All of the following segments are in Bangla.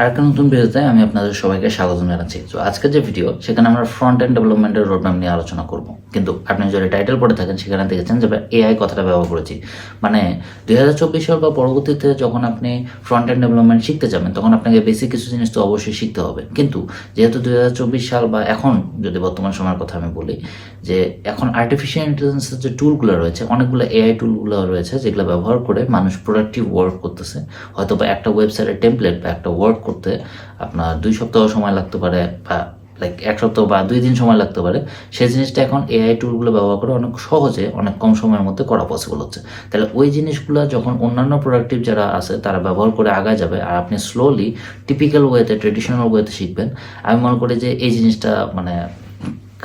আর একটা নতুন ভিডিওতে আমি আপনাদের সবাইকে স্বাগত জানাচ্ছি। তো আজকের যে ভিডিও, সেখানে আমরা ফ্রন্ট এন্ড ডেভেলপমেন্টের রোডম্যাপ নিয়ে আলোচনা করব। কিন্তু আপনি যদি টাইটেল পড়ে থাকেন, সেখানে দেখেছেন যে এআই কথাটা ব্যবহার করেছি। মানে দুই হাজার চব্বিশ সাল বা পরবর্তীতে যখন আপনি ফ্রন্ট এন্ড ডেভেলপমেন্ট শিখতে যাবেন, তখন আপনাকে বেসিক কিছু জিনিস তো অবশ্যই শিখতে হবে। কিন্তু যেহেতু দুই হাজার চব্বিশ সাল বা এখন, যদি বর্তমান সময়ের কথা আমি বলি, যে এখন আর্টিফিশিয়াল ইন্টেলিজেন্সের যে টুলগুলো রয়েছে, অনেকগুলো এআই টুলগুলো রয়েছে, যেগুলো ব্যবহার করে মানুষ প্রোডাক্টিভ ওয়ার্ক করতেছে। হয়তো বা একটা ওয়েবসাইটের টেমপ্লেট বা একটা ওয়ার্ক করতে আপনার দুই সপ্তাহ সময় লাগতে পারে বা লাইক এক সপ্তাহ বা দুই দিন সময় লাগতে পারে, সেই জিনিসটা এখন এআই টুলগুলো ব্যবহার করে অনেক সহজে, অনেক কম সময়ের মধ্যে করা পসিবল হচ্ছে। তাহলে ওই জিনিসগুলো যখন অন্যান্য প্রোডাক্টিভ যারা আছে, তারা ব্যবহার করে আগায় যাবে, আর আপনি স্লোলি টিপিক্যাল ওয়েতে ট্রেডিশনাল ওয়েতে শিখবেন। আমি মনে করি যে এই জিনিসটা মানে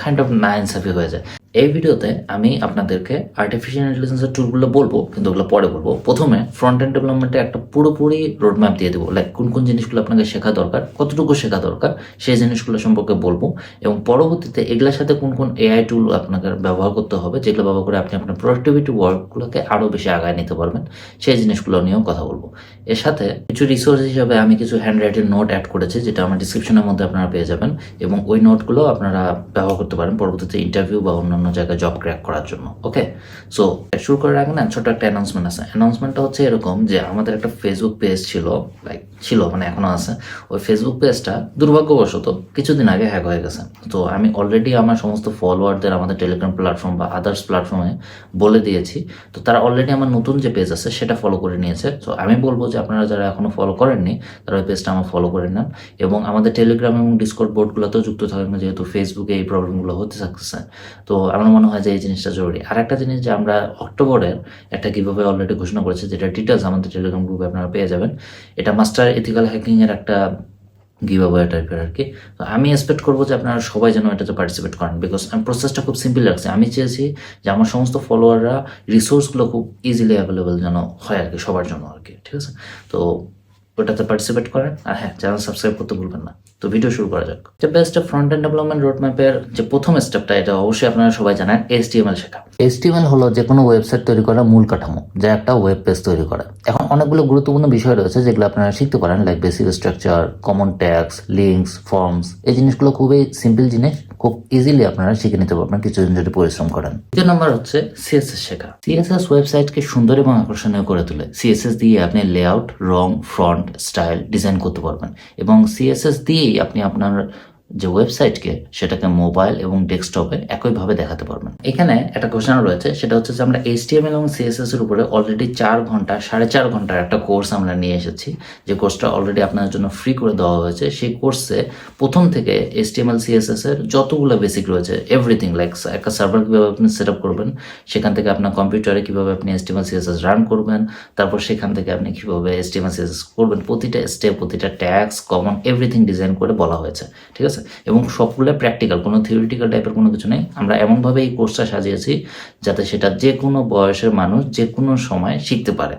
কাইন্ড অফ না ইনসাফি হয়ে যায়। এই ভিডিওতে আমি আপনাদেরকে আর্টিফিশিয়াল ইন্টেলিজেন্সের টুলগুলো বলব, কিন্তু ওগুলো পরে বলব। প্রথমে ফ্রন্ট এন্ড ডেভেলপমেন্টে একটা পুরোপুরি রোড ম্যাপ দিয়ে দেবো লাইক কোন কোন জিনিসগুলো আপনাকে শেখা দরকার, কতটুকু শেখা দরকার, সেই জিনিসগুলো সম্পর্কে বলব। এবং পরবর্তীতে এগুলোর সাথে কোন কোন এআই টুল আপনাকে ব্যবহার করতে হবে, যেগুলো ব্যবহার করে আপনি আপনার প্রোডাক্টিভিটি ওয়ার্কগুলোকে আরও বেশি আগায় নিতে পারবেন, সেই জিনিসগুলো নিয়েও কথা বলব। এর সাথে কিছু রিসোর্স হিসাবে আমি কিছু হ্যান্ড রাইটিং নোট অ্যাড করেছি, যেটা আমার ডিসক্রিপশনের মধ্যে আপনারা পেয়ে যাবেন, এবং ওই নোটগুলো আপনারা ব্যবহার করতে পারেন, পরবর্তীতে ইন্টারভিউ বা অন্যান্য জায়গায় জব ক্র্যাক করার জন্য ওকে সো শুরু করার আগে না ছোট একটা অ্যানাউন্সমেন্ট আছে। অ্যানাউন্সমেন্টটা হচ্ছে এরকম যে আমাদের একটা ফেসবুক পেজ ছিল লাইক ছিল মানে এখনও আছে। ওই ফেসবুক পেজটা দুর্ভাগ্যবশত কিছুদিন আগে হ্যাক হয়ে গেছে। তো আমি অলরেডি আমার সমস্ত ফলোয়ারদের আমাদের টেলিগ্রাম প্ল্যাটফর্ম বা আদার্স প্ল্যাটফর্মে বলে দিয়েছি। তো তারা অলরেডি আমার নতুন যে পেজ আছে, সেটা ফলো করে নিয়েছে। তো আমি বলব যে আপনারা যারা এখনও ফলো করেননি, তারা ওই পেজটা আমার ফলো করে নেন। এবং আমাদের টেলিগ্রাম এবং ডিসকর্ড বোর্ডগুলোতেও যুক্ত থাকবেন, যেহেতু ফেসবুকে এই প্রবলেমগুলো হতে থাকতেছে। তো আমার মনে হয় যে এই জিনিসটা জরুরি। আর একটা জিনিস যে আমরা অক্টোবরের একটা কীভাবে অলরেডি ঘোষণা করেছি, যেটা ডিটেলস আমাদের টেলিগ্রাম গ্রুপে আপনারা পেয়ে যাবেন। এটা মাস্টার এথিক্যাল হ্যাকিং এর একটা গিভাবে টাইপের আর কি তো আমি এক্সপেক্ট করব যে আপনারা সবাই যেন এটাতে পার্টিসিপেট করেন বিকজ আমি প্রসেসটা খুব সিম্পল রাখছি আমি চেয়েছি যে আমার সমস্ত ফলোয়াররা রিসোর্সগুলো খুব ইজিলি অ্যাভেলেবেল যেন হয় আর কি সবার জন্য আর কি ঠিক আছে? তো ওটাতে পার্টিসিপেট করেন। আর হ্যাঁ চ্যানেল সাবস্ক্রাইব করতে ভুলবেন না। তো ভিডিও শুরু করা যাক। যে best front end development road ম্যাপের যে প্রথম স্টেপটা এটা অবশ্যই আপনারা সবাই জানেন এইচটিএমএল শেখা। এইচটিএমএল হলো যে কোনো ওয়েবসাইট তৈরি করার মূল কাঠামো যা একটা ওয়েব পেজ তৈরি করে। এখন অনেকগুলো গুরুত্বপূর্ণ বিষয় রয়েছে যেগুলো আপনারা শিখতে পারেন like basic structure common tags links forms এই জিনিসগুলো খুবই সিম্পল জিনিস খুব ইজিলি আপনারা শিখে নিতে পারবেন কিছুদিন যদি পরিশ্রম করেন। দ্বিতীয় নম্বর হচ্ছে সিএসএস শেখা। সিএসএস ওয়েবসাইটকে সুন্দর এবং আকর্ষণীয় করে তোলে। সিএসএস দিয়ে আপনি লেআউট রং ফ্রন্ট স্টাইল ডিজাইন করতে পারবেন। এবং সিএসএস দিয়েই আপনি আপনার যে ওয়েবসাইটকে সেটাকে মোবাইল এবং ডেস্কটপে একইভাবে দেখাতে পারবেন। এখানে একটা কোশ্চেন রয়েছে, সেটা হচ্ছে যে আমরা এইচটিএমএল এবং সিএসএস এর উপরে অলরেডি চার ঘণ্টা, সাড়ে চার ঘণ্টার একটা কোর্স আমরা নিয়ে এসেছি। যে কোর্সটা অলরেডি আপনার জন্য ফ্রি করে দেওয়া হয়েছে, সেই কোর্সে প্রথম থেকে এইচটিএমএল সিএসএস এর যতগুলো বেসিক রয়েছে এভরিথিং লাইক একটা সার্ভার কীভাবে আপনি সেট আপ করবেন, সেখান থেকে আপনার কম্পিউটারে কীভাবে আপনি এইচটিএমএল সিএসএস রান করবেন, তারপর সেখান থেকে আপনি কীভাবে এইচটিএমএল সিএসএস করবেন, প্রতিটা স্টেপ প্রতিটা ট্যাক্স কমন এভরিথিং ডিজাইন করে বলা হয়েছে। ঠিক আছে? এবং সবগুলো প্র্যাকটিক্যাল কোনো থিওরিটিক্যাল টাইপের কোনো কিছু নেই। আমরা এমনভাবে এই কোর্সটা সাজিয়েছি যাতে সেটা যে কোনো বয়সের মানুষ যে কোনো সময় শিখতে পারে।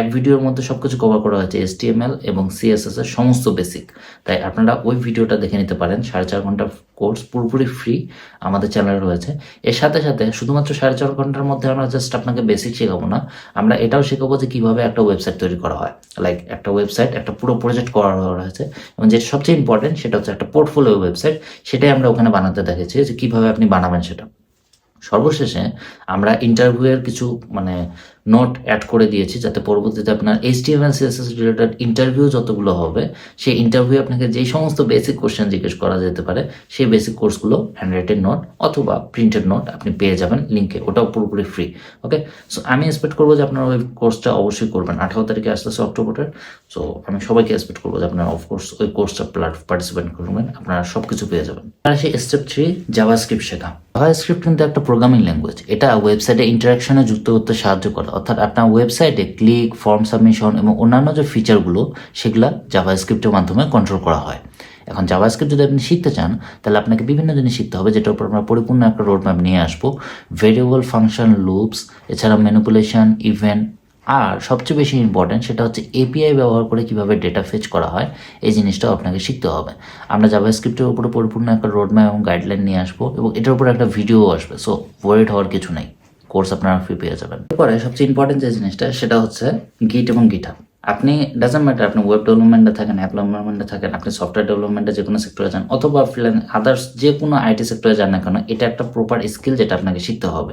এক ভিডিওর মধ্যে সব কিছু কভার করা হয়েছে এসটিএমএল এবং সিএসএস এর সমস্ত বেসিক তাই আপনারা ওই ভিডিওটা দেখে নিতে পারেন। সাড়ে চার ঘণ্টার কোর্স পুরোপুরি ফ্রি আমাদের চ্যানেলে রয়েছে। এর সাথে সাথে শুধুমাত্র সাড়ে চার ঘণ্টার মধ্যে আমরা জাস্ট আপনাকে বেসিক শেখাবো না, আমরা এটাও শেখাবো যে কীভাবে একটা ওয়েবসাইট তৈরি করা হয়। লাইক একটা ওয়েবসাইট একটা পুরো প্রজেক্ট করা রয়েছে। এবং যেটা সবচেয়ে ইম্পর্টেন্ট সেটা হচ্ছে একটা পোর্টফোলিও ওয়েবসাইট সেটাই আমরা ওখানে বানাতে দেখেছি যে কীভাবে আপনি বানাবেন সেটা। সর্বশেষে আমরা ইন্টারভিউয়ের কিছু মানে নোট অ্যাড করে দিয়েছি যাতে পরবর্তীতে আপনার এইচটিএমএল সিএসএস রিলেটেড ইন্টারভিউ যতগুলো হবে, সেই ইন্টারভিউ আপনাকে যেই সমস্ত বেসিক কোশ্চেন জিজ্ঞেস করা যেতে পারে, সেই বেসিক কোর্সগুলো হ্যান্ড রাইটেড নোট অথবা প্রিন্টেড নোট আপনি পেয়ে যাবেন লিঙ্কে ওটাও পুরোপুরি ফ্রি ওকে সো আমি এক্সপেক্ট করব যে আপনারা ওই কোর্সটা অবশ্যই করবেন। আঠারো তারিখে আসতেছে অক্টোবরের সো আমি সবাইকে এক্সপেক্ট করব যে আপনারা অফকোর্স ওই কোর্সটা পার্টিসিপেট করবেন, আপনারা সব কিছু পেয়ে যাবেন। আর সেই স্টেপ থ্রি জাভা স্ক্রিপ্ট শেখা। জাভা স্ক্রিপ্ট কিন্তু একটা প্রোগ্রামিং ল্যাঙ্গুয়েজ এটা ওয়েবসাইটে ইন্টারাকশনে যুক্ত করতে সাহায্য করে। অর্থাৎ আপনার ওয়েবসাইটে ক্লিক ফর্ম সাবমিশন এবং অন্যান্য যে ফিচারগুলো সেগুলো জাভাস্ক্রিপ্টের মাধ্যমে কন্ট্রোল করা হয়। এখন জাভা স্ক্রিপ্ট যদি আপনি শিখতে চান, তাহলে আপনাকে বিভিন্ন জিনিস শিখতে হবে, যেটার উপর আমরা পরিপূর্ণ একটা রোড ম্যাপ নিয়ে আসব। ভেরিয়েবল ফাংশন লুপস এছাড়া ম্যানিপুলেশন ইভেন্ট আর সবচেয়ে বেশি ইম্পর্টেন্ট সেটা হচ্ছে এপিআই ব্যবহার করে কীভাবে ডেটা ফেচ করা হয়, এই জিনিসটাও আপনাকে শিখতে হবে। আমরা জাভাস্ক্রিপ্টের উপরে পরিপূর্ণ একটা রোড ম্যাপ এবং গাইডলাইন নিয়ে আসব এবং এটার উপরে একটা ভিডিও আসবে সো ওয়ারিড হওয়ার কিছু নেই। কোর্স আপনারা ফ্রি পেয়ে যাবেন। এরপরে সবচেয়ে ইম্পর্টেন্ট যে জিনিসটা, সেটা হচ্ছে গিট এবং গিটা আপনি ডাজেন্ট ম্যাটার আপনি ওয়েব ডেভেলপমেন্টে থাকেন অ্যাপ ডেভেলপমেন্টে থাকেন, আপনি সফটওয়্যার ডেভেলপমেন্টে যে কোনো সেক্টরে যান, অথবা আদার্স যে কোনো আইটি সেক্টরে যান না কেন, এটা একটা প্রপার স্কিল যেটা আপনাকে শিখতে হবে।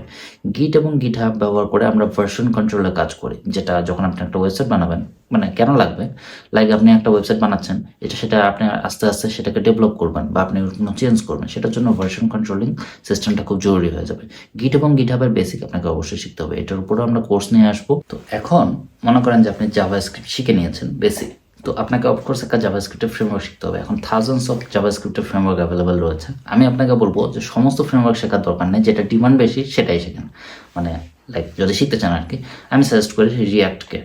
গিট এবং গিট হাব ব্যবহার করে আমরা ভার্সন কন্ট্রোলে কাজ করি, যেটা যখন আপনি একটা ওয়েবসাইট বানাবেন মানে কেন লাগবে? লাইক আপনি একটা ওয়েবসাইট বানাচ্ছেন, এটা সেটা আপনি আস্তে আস্তে সেটাকে ডেভেলপ করবেন বা আপনি চেঞ্জ করবেন, সেটার জন্য ভার্সন কন্ট্রোলিং সিস্টেমটা খুব জরুরি হয়ে যাবে। গিট এবং গিট হাবের বেসিক আপনাকে অবশ্যই শিখতে হবে, এটার উপরেও আমরা কোর্স নিয়ে আসব। তো এখন মনে করেন যে আপনি জাভা স্ক্রিপ্ট শিখে নিয়েছেন বেসিক তো আপনাকে অফকোর্স একটা জাভা স্ক্রিপ্টের ফ্রেমওয়ার্ক শিখতে হবে। এখন থাউজেন্ডস অফ জাভা স্ক্রিপ্টের ফ্রেমওয়ার্ক অ্যাভেলেবেল রয়েছে। আমি আপনাকে বলব যে সমস্ত ফ্রেমওয়ার্ক শেখার দরকার নেই, যেটা ডিমান্ড বেশি সেটাই শেখেন। মানে লাইক যদি শিখতে চান আর কি আমি সাজেস্ট করি রিয়াক্টকে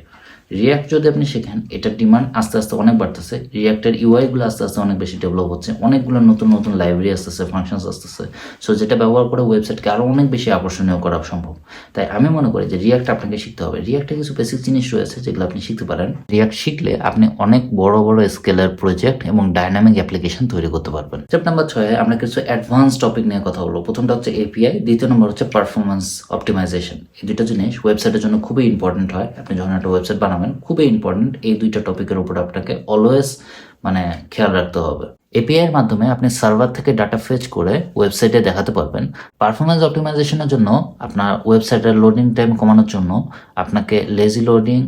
রিয়াক্ট যদি আপনি শেখেন, এটার ডিমান্ড আস্তে আস্তে অনেক বাড়তেছে। রিয়াক্টের ইউআইগুলো আস্তে আস্তে অনেক বেশি ডেভেলপ হচ্ছে। অনেকগুলো নতুন নতুন লাইব্রেরি আসতেছে ফাংশনস আসতেছে। সো যেটা ব্যবহার করে ওয়েবসাইটকে আরও অনেক বেশি আকর্ষণীয় করা সম্ভব। তাই আমি মনে করি যে রিয়াক্ট আপনাকে শিখতে হবে। রিয়াক্টে কিছু বেসিক জিনিস রয়েছে যেগুলো আপনি শিখতে পারেন। রিয়াক্ট শিখলে আপনি অনেক বড় বড় স্কেলের প্রজেক্ট এবং ডাইনামিক অ্যাপ্লিকেশন তৈরি করতে পারবেন। স্টেপ নাম্বার ছয়ে আমরা কিছু অ্যাডভান্স টপিক নিয়ে কথা বলব। প্রথমটা হচ্ছে এপিআই দ্বিতীয় নম্বর হচ্ছে পারফরমেন্স অপটিমাইজেশন এই দুটো জিনিস ওয়েবসাইটের জন্য খুবই ইম্পর্টেন্ট হয়। আপনি যখন একটা ওয়েবসাইট বানাবেন খুবই ইম্পর্টেন্ট এই দুইটা টপিকের উপর আপনাকে অলওয়েজ মানে খেয়াল রাখতে হবে। এপিআই এর মাধ্যমে আপনি সার্ভার থেকে ডাটা ফেচ করে ওয়েবসাইটে দেখাতে পারবেন। পারফরমেন্স অপটিমাইজেশনের জন্য আপনার ওয়েবসাইটের লোডিং টাইম কমানোর জন্য আপনাকে লেজি লোডিং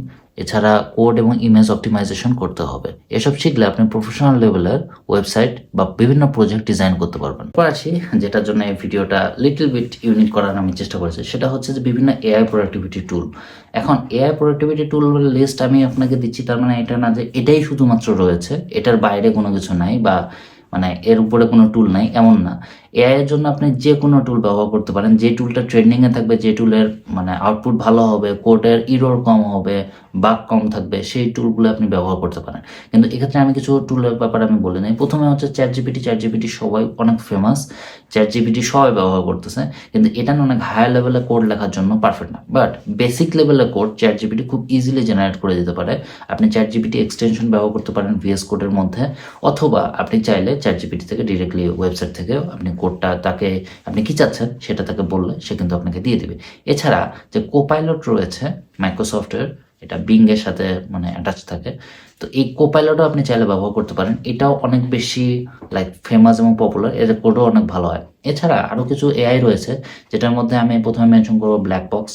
এছাড়া কোড এবং ইমেজ অপটিমাইজেশন করতে হবে। এসব শিখলে আপনি প্রফেশনাল লেভেলের ওয়েবসাইট বা বিভিন্ন প্রজেক্ট ডিজাইন করতে পারবেন। এরপর আছি যেটার জন্য এই ভিডিওটা লিটল বিট ইউনিক করার আমি চেষ্টা করেছি। সেটা হচ্ছে যে বিভিন্ন এআই প্রোডাক্টিভিটি টুল এখন এআই প্রোডাক্টিভিটি টুল লিস্ট আমি আপনাকে দিচ্ছি, তার মানে এটা না যে এটাই শুধুমাত্র রয়েছে, এটার বাইরে কোনো কিছু নাই বা মানে এর উপরে কোনো টুল নাই, এমন না। এআই এর জন্য আপনি যে কোনো টুল ব্যবহার করতে পারেন। যে টুলটা ট্রেন্ডিংয়ে থাকবে, যে টুলের মানে আউটপুট ভালো হবে কোডের ইরোর কম হবে বাগ কম থাকবে, সেই টুলগুলো আপনি ব্যবহার করতে পারেন। কিন্তু এক্ষেত্রে আমি কিছু টুলের ব্যাপারে আমি বলে নিই। প্রথমে হচ্ছে চ্যাট জিপিটি চ্যাট জিপিটি সবাই অনেক ফেমাস চ্যাট জিপিটি সবাই ব্যবহার করতেছে। কিন্তু এটা না অনেক হায়ার লেভেলে কোড লেখার জন্য পারফেক্ট না। বাট বেসিক লেভেলের কোড চ্যাট জিপিটি খুব ইজিলি জেনারেট করে দিতে পারে। আপনি চ্যাট জিপিটি এক্সটেনশন ব্যবহার করতে পারেন ভিএস কোডের মধ্যে। অথবা আপনি চাইলে চ্যাট জিপিটি থেকে ডিরেক্টলি ওয়েবসাইট থেকে আপনি কোডটা তাকে, আপনি কি চাচ্ছেন? সেটা তাকে বললে সে কিন্তু আপনাকে দিয়ে দেবে। এছাড়া যে কোপাইলট রয়েছে মাইক্রোসফটের এটা বিংয়ের সাথে মানে অ্যাটাচ থাকে, তো এই কোপাইলটও আপনি চাইলে ব্যবহার করতে পারেন। এটাও অনেক বেশি লাইক ফেমাস এবং পপুলার এর কোডও অনেক ভালো হয়। এছাড়া আরও কিছু এআই রয়েছে, যেটার মধ্যে আমি প্রথমে মেনশন করব black box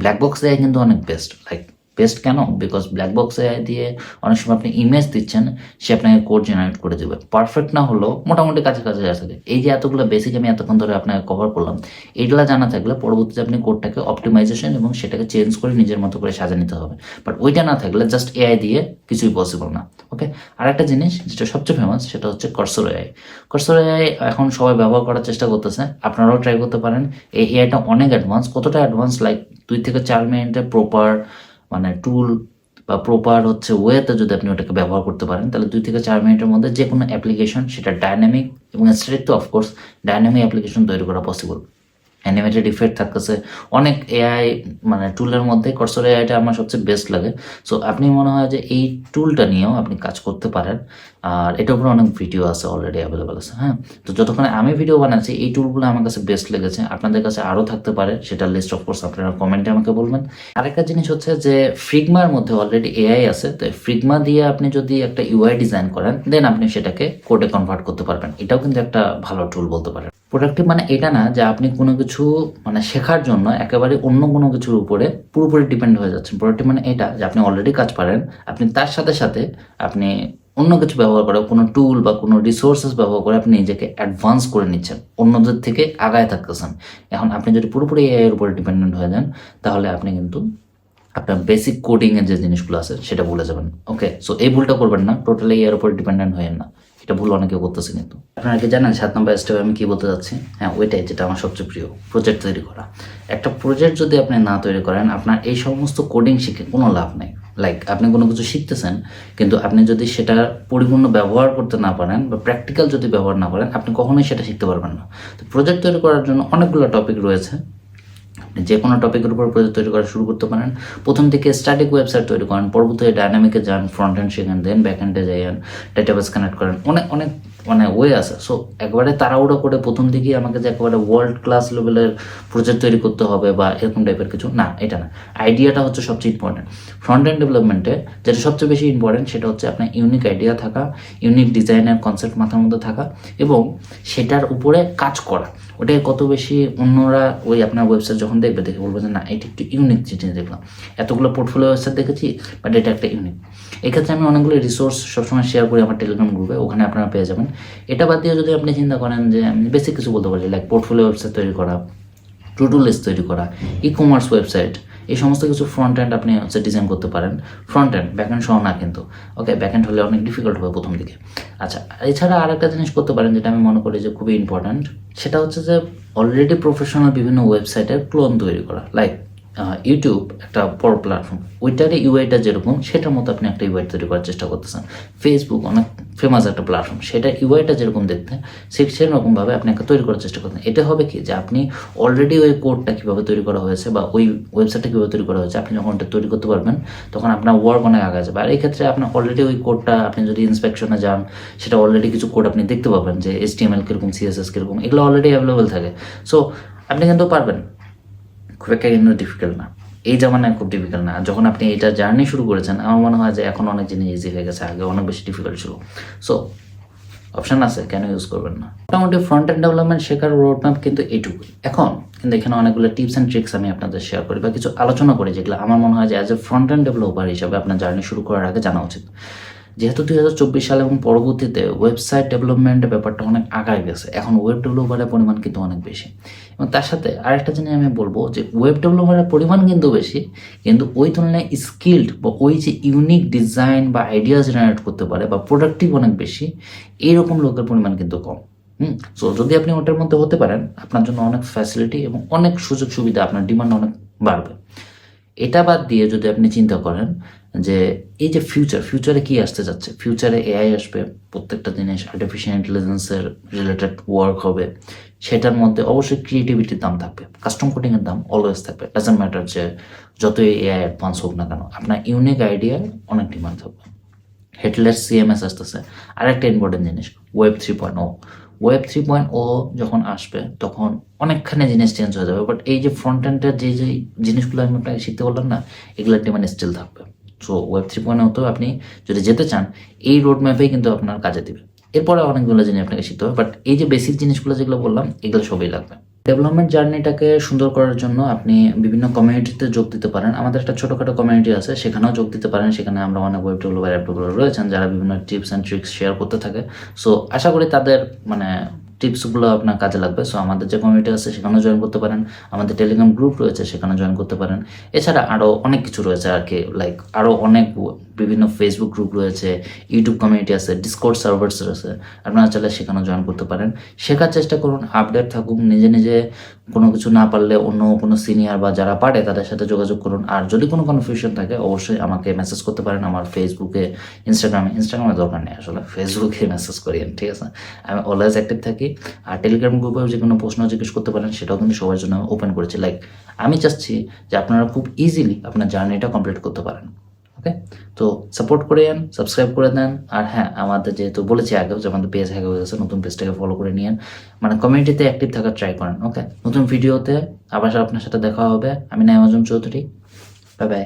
black box AI কিন্তু অনেক বেস্ট লাইক বেস্ট কেন? বিকজ ব্ল্যাক বক্স এআই দিয়ে অনেক সময় আপনি ইমেজ দিচ্ছেন, সে আপনাকে কোড জেনারেট করে দেবে। পারফেক্ট না হলেও মোটামুটি কাছে কাছে যা থাকে এই যে এতগুলো বেসিক আমি এতক্ষণ ধরে আপনাকে কভার করলাম এইগুলো জানা থাকলে পরবর্তীতে আপনি কোডটাকে অপটিমাইজেশন এবং সেটাকে চেঞ্জ করে নিজের মতো করে সাজা নিতে হবে। বাট ওইটা না থাকলে জাস্ট এআই দিয়ে কিছুই পসিবল না। ওকে আর একটা জিনিস যেটা সবচেয়ে ফেমাস সেটা হচ্ছে কর্সর এআই কর্সর এআই এখন সবাই ব্যবহার করার চেষ্টা করতেছে। আপনারাও ট্রাই করতে পারেন। এই এআইটা অনেক অ্যাডভান্স কতটা অ্যাডভান্স লাইক দুই থেকে চার মিনিটে প্রপার মানে টুল বা প্রপার হচ্ছে ওয়েতে যদি আপনি ওটাকে ব্যবহার করতে পারেন, তাহলে দুই থেকে চার মিনিটের মধ্যে যে কোনো অ্যাপ্লিকেশন সেটা ডাইনামিক এবং স্ট্রেট তো অফকোর্স ডাইনামিক অ্যাপ্লিকেশন তৈরি করা পসিবল অ্যানিমেটেড ইফেক্ট থাকতেছে। অনেক এআই মানে টুলের মধ্যে কর্সর এআইটা আমার সবচেয়ে বেস্ট লাগে। সো আপনি মনে হয় যে এই টুলটা নিয়েও আপনি কাজ করতে পারেন। আর এটার উপরে অনেক ভিডিও আছে অলরেডি অ্যাভেলেবেল আছে হ্যাঁ? তো যতক্ষণে আমি ভিডিও বানাচ্ছি, এই টুলগুলো আমার কাছে বেস্ট লেগেছে। আপনাদের কাছে আরও থাকতে পারে, সেটা লিস্ট অফ কোর্স আপনারা কমেন্টে আমাকে বলবেন। আরেকটা জিনিস হচ্ছে যে ফ্রিগমার মধ্যে অলরেডি এআই আছে, তো ফ্রিগমা দিয়ে আপনি যদি একটা ইউআই ডিজাইন করেন দেন আপনি সেটাকে কোডে কনভার্ট করতে পারবেন। এটাও কিন্তু একটা ভালো টুল বলতে পারেন। প্রোডাক্টিভ মানে এটা না যে আপনি কোনো কিছু মানে শেখার জন্য একেবারে অন্য কোনো কিছুর উপরে পুরোপুরি ডিপেন্ড হয়ে যাচ্ছেন। প্রোডাক্টিভ মানে এটা যে আপনি অলরেডি কাজ পারেন, আপনি তার সাথে সাথে আপনি অন্য কিছু ব্যবহার করে, কোনো টুল বা কোনো রিসোর্সেস ব্যবহার করে আপনি নিজেকে অ্যাডভান্স করে নিচ্ছেন, অন্যদের থেকে আগায় থাকতেছেন। এখন আপনি যদি পুরোপুরি এআইয়ের উপরে ডিপেন্ডেন্ট হয়ে যান, তাহলে আপনি কিন্তু আপনার বেসিক কোডিং এর যে জিনিসগুলো আছে, সেটা ভুলে যাবেন। ওকে সো এই ভুলটা করবেন না টোটালি এর উপর ডিপেন্ডেন্ট হয়ে না। এটা ভুল অনেকে করতেছে কিন্তু। আপনারা কি জানেন সাত নম্বর স্টেপে আমি কি বলতে যাচ্ছি? হ্যাঁ ওইটাই যেটা আমার সবচেয়ে প্রিয় প্রজেক্ট তৈরি করা। একটা প্রজেক্ট যদি আপনি না তৈরি করেন, আপনার এই সমস্ত কোডিং শিখে কোনো লাভ নেই। লাইক আপনি কোনো কিছু শিখতেছেন, কিন্তু আপনি যদি সেটা পরিপূর্ণ ব্যবহার করতে না পারেন বা প্র্যাকটিক্যাল যদি ব্যবহার না করেন, আপনি কখনোই সেটা শিখতে পারবেন না। তো প্রজেক্ট তৈরি করার জন্য অনেকগুলো টপিক রয়েছে। যে কোনো টপিকের উপর প্রজেক্ট তৈরি করা শুরু করতে পারেন। প্রথম থেকে স্ট্যাটিক ওয়েবসাইট তৈরি করেন। পরবর্তীতে ডাইনামিকে যান ফ্রন্ট হ্যান্ড শেখেন দেন ব্যাক হ্যান্ডে যান ডেটাবেস কানেক্ট করেন। অনেক অনেক মানে ওয়ে আছে। সো একবারে তাড়াহুড়ো করে প্রথম দিকেই আমাকে যে একেবারে ওয়ার্ল্ড ক্লাস লেভেলের প্রজেক্ট তৈরি করতে হবে বা এরকম টাইপের কিছু, না, এটা না। আইডিয়াটা হচ্ছে সবচেয়ে ইম্পর্টেন্ট ফ্রন্ট এন্ড ডেভেলপমেন্টে যেটা সবচেয়ে বেশি ইম্পর্টেন্ট সেটা হচ্ছে আপনার ইউনিক আইডিয়া থাকা ইউনিক ডিজাইনের কনসেপ্ট মাথার মধ্যে থাকা এবং সেটার উপরে কাজ করা। ওটাই কত বেশি অন্যরা ওই আপনার ওয়েবসাইট যখন দেখবে, দেখে বলবে যে, না, এটা একটু ইউনিক জিনিস দেখলাম। এতগুলো পোর্টফোলিও ওয়েবসাইট দেখেছি বাট এটা একটা ইউনিক এক্ষেত্রে আমি অনেকগুলো রিসোর্স সবসময় শেয়ার করি আমার টেলিগ্রাম গ্রুপে ওখানে আপনারা পেয়ে যাবেন। এটা বাদ দিয়ে যদি আপনি চিন্তা করেন যে, আমি বেসিক কিছু বলতে পারি লাইক পোর্টফোলিও ওয়েবসাইট তৈরি করা টু লিস্ট তৈরি করা ই কমার্স ওয়েবসাইট এই সমস্ত কিছু ফ্রন্ট এন্ড আপনি হচ্ছে ডিজাইন করতে পারেন। ফ্রন্ট এন্ড ব্যাক এন্ড সহ না কিন্তু। ওকে ব্যাক এন্ড হলে অনেক ডিফিকাল্ট হবে প্রথম দিকে। আচ্ছা এছাড়া আর একটা জিনিস করতে পারেন যেটা আমি মনে করি যে খুবই ইম্পর্ট্যান্ট সেটা হচ্ছে যে অলরেডি প্রফেশনাল বিভিন্ন ওয়েবসাইটের ক্লোন তৈরি করা। লাইক ইউটিউব একটা বড় প্ল্যাটফর্ম ওইটারে ইউআইটা যেরকম, সেটার মতো আপনি একটা ইউআই তৈরি করার চেষ্টা করতেছেন। ফেসবুক অনেক ফেমাস একটা প্ল্যাটফর্ম সেটা ইউআইটা যেরকম দেখতে ঠিক সেরকমভাবে আপনি একটা তৈরি করার চেষ্টা করতেন এটা হবে কি? যে আপনি অলরেডি ওই কোডটা কীভাবে তৈরি করা হয়েছে বা ওই ওয়েবসাইটটা কীভাবে তৈরি করা হয়েছে, আপনি যখন ওটা তৈরি করতে পারবেন, তখন আপনার ওয়ার্ক অনেক আগে যাবে। আর এই ক্ষেত্রে আপনার অলরেডি ওই কোডটা আপনি যদি ইন্সপেকশনে যান, সেটা অলরেডি কিছু কোড আপনি দেখতে পাবেন যে এস টি এম এল কীরকম সিএসএস কীরকম, এগুলো অলরেডি অ্যাভেলেবেল থাকে। সো আপনি কিন্তু পারবেন। খুব একটা কিন্তু ডিফিকাল্ট না। এই জামানায় খুব ডিফিকাল্ট না। যখন আপনি এটা জার্নি শুরু করেছেন, আমার মনে হয় যে এখন অনেক জিনিস ইজি হয়ে গেছে, আগে অনেক বেশি ডিফিকাল্ট ছিল। সো অপশন আছে, কেন ইউজ করবেন না? মোটামুটি ফ্রন্ট এন্ড ডেভেলপমেন্ট শেখার রোড ম্যাপ কিন্তু এইটুকুই এখন কিন্তু এখানে অনেকগুলো টিপস অ্যান্ড ট্রিক্স আমি আপনাদের শেয়ার করি বা কিছু আলোচনা করি, যেগুলো আমার মনে হয় যে as a front end developer হিসাবে আপনার জার্নি শুরু করার আগে জানা উচিত। যেহেতু দুই হাজার চব্বিশ সাল এবং পরবর্তীতে ওয়েবসাইট ডেভেলপমেন্টের ব্যাপারটা অনেক আগায় গেছে, এখন ওয়েব ডেভেলপারের পরিমাণ কিন্তু অনেক বেশি। এবং তার সাথে আরেকটা জিনিস আমি বলব যে ওয়েব ডেভেলপারের পরিমাণ কিন্তু বেশি, কিন্তু ওই তুলনায় স্কিল্ড বা ওই যে ইউনিক ডিজাইন বা আইডিয়া জেনারেট করতে পারে বা প্রোডাক্টিভ অনেক বেশি, এইরকম লোকের পরিমাণ কিন্তু কম। হুম? সো যদি আপনি ওটার মধ্যে হতে পারেন, আপনার জন্য অনেক ফ্যাসিলিটি এবং অনেক সুযোগ সুবিধা আপনার ডিমান্ড অনেক বাড়বে। এটা বাদ দিয়ে যদি আপনি চিন্তা করেন যে এই যে ফিউচার ফিউচারে কি আসতে যাচ্ছে? ফিউচারে এআই আসবে, প্রত্যেকটা জিনিস আর্টিফিশিয়াল ইন্টেলিজেন্সের রিলেটেড ওয়ার্ক হবে। সেটার মধ্যে অবশ্যই ক্রিয়েটিভিটির দাম থাকবে। কাস্টম কোডিংয়ের দাম অলওয়েজ থাকবে। ডাজেন্ট ম্যাটার যে যতই এআই অ্যাডভান্স হোক না কেন, আপনার ইউনিক আইডিয়ার অনেক ডিমান্ড থাকবে। হেডলেস সিএমএস আসতেছে। আরেকটা ইম্পর্টেন্ট জিনিস web three point O web three point O যখন আসবে, তখন অনেকখানি জিনিস চেঞ্জ হয়ে যাবে। বাট এই যে ফ্রন্ট এন্ডের যে যে জিনিসগুলো আমি শিখতে বললাম না, এগুলোর ডিমান্ড স্টিল থাকবে। সো ওয়েব থ্রি পয়েন্ট ওতেও আপনি যদি যেতে চান, এই রোড ম্যাপেই কিন্তু আপনার কাজে দিবে। এরপরে অনেকগুলো জিনিস আপনাকে শিখতে হবে বাট এই যে বেসিক জিনিসগুলো যেগুলো বললাম, এগুলো সবই লাগবে। ডেভেলপমেন্ট জার্নিটাকে সুন্দর করার জন্য আপনি বিভিন্ন কমিউনিটিতে যোগ দিতে পারেন। আমাদের একটা ছোটোখাটো কমিউনিটি আছে, সেখানেও যোগ দিতে পারেন। সেখানে আমরা অনেক ওয়েব ডেভেলপার অ্যাপ ডেভেলপার রয়েছেন, যারা বিভিন্ন টিপস অ্যান্ড ট্রিক্স শেয়ার করতে থাকে। সো আশা করি তাদের মানে টিপসগুলো আপনার কাজে লাগবে। সো আমাদের যে কমিউনিটি আছে, সেখানেও জয়েন করতে পারেন। আমাদের টেলিগ্রাম গ্রুপ রয়েছে সেখানে জয়েন করতে পারেন। এছাড়া আরও অনেক কিছু রয়েছে আর কি লাইক আরও অনেক বিভিন্ন ফেসবুক গ্রুপ রয়েছে ইউটিউব কমিউনিটি আছে ডিসকোড সার্ভার্স রয়েছে। আপনারা চাইলে সেখানেও জয়েন করতে পারেন। শেখার চেষ্টা করুন আপডেট থাকুন নিজে নিজে কোনো কিছু না পারলে অন্য কোনো সিনিয়র বা যারা পারে, তাদের সাথে যোগাযোগ করুন। আর যদি কোনো কনফিউশন থাকে, অবশ্যই আমাকে মেসেজ করতে পারেন। আমার ফেসবুকে ইনস্টাগ্রামে ইনস্টাগ্রামে দরকার নেই, আসলে ফেসবুকে মেসেজ করিয়েন, ঠিক আছে? আমি অলওয়েজ অ্যাক্টিভ থাকি। আর টেলিগ্রাম গ্রুপেও যে কোনো প্রশ্ন জিজ্ঞেস করতে পারেন, সেটাও কিন্তু সবার জন্য ওপেন করেছি। লাইক আমি চাচ্ছি যে আপনারা খুব ইজিলি আপনার জার্নিটা কমপ্লিট করতে পারেন। ওকে তো সাপোর্ট করে দেন সাবস্ক্রাইব করে দেন আর হ্যাঁ আমাদের যেহেতু বলেছি আগেও যে আমাদের পেজ হ্যাক হয়ে গেছে, নতুন পেজটাকে ফলো করে নিয়েন। মানে কমিউনিটিতে অ্যাক্টিভ থাকার ট্রাই করেন। ওকে নতুন ভিডিওতে আবার আপনার সাথে দেখা হবে। আমি নাইমাজুম চৌধুরী। Bye bye